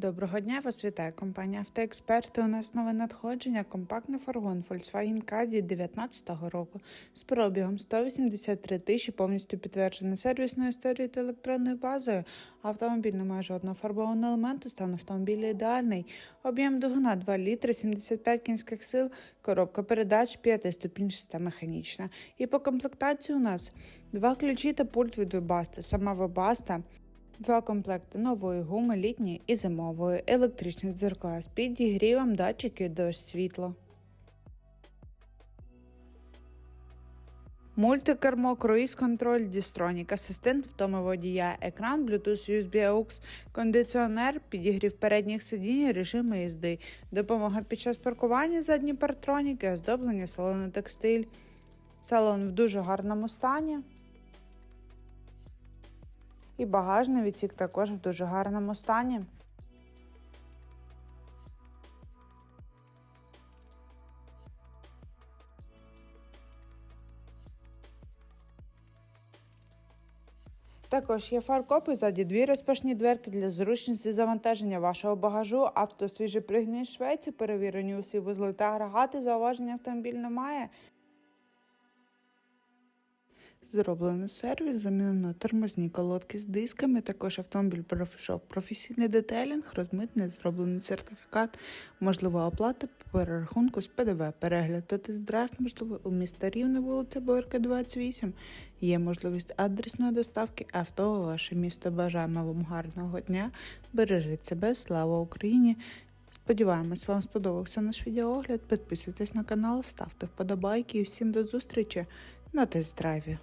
Доброго дня, вас вітає компанія Автоексперти. У нас нове надходження, компактний фургон Volkswagen Caddy 2019 року з пробігом 183 тисячі, повністю підтверджений сервісною історією та електронною базою. Автомобіль не має жодного фарбованого елементу, стан автомобіля ідеальний. Об'єм двигуна 2 літри, 75 кінських сил, коробка передач, 5-ступінчаста механічна. І по комплектації у нас два ключі та пульт від Webaста, сама Webaста, Два комплекти нової гуми літньої і зимової, електричних дзеркала з підігрівом, датчики дощ світло. Мультикермо, круїз-контроль, дістронік, асистент втоми водія, екран, Bluetooth, USB AUX, кондиціонер, підігрів передніх сидінь, режими їзди, допомога під час паркування, задні партроніки, оздоблення салону текстиль. Салон в дуже гарному стані. І багажний відсік також в дуже гарному стані. Також є фаркопи, ззаді дві розпашні дверки для зручності завантаження вашого багажу, авто свіже пригнані швейці, перевірені усі вузли та агрегати, зауваження автомобіль немає. Зроблений сервіс, замінено тормозні колодки з дисками. Також автомобіль пройшов професійний детелінг, розмитний, зроблений сертифікат, можлива оплата перерахунку з ПДВ, перегляд та тест-драйв можливий у міста Рівне, вулиця Боярка, 28. Є можливість адресної доставки авто у ваше місто. Бажаємо вам гарного дня. Бережіть себе, слава Україні! Сподіваємось, вам сподобався наш відеоогляд. Підписуйтесь на канал, ставте вподобайки і всім до зустрічі на тест-драйві.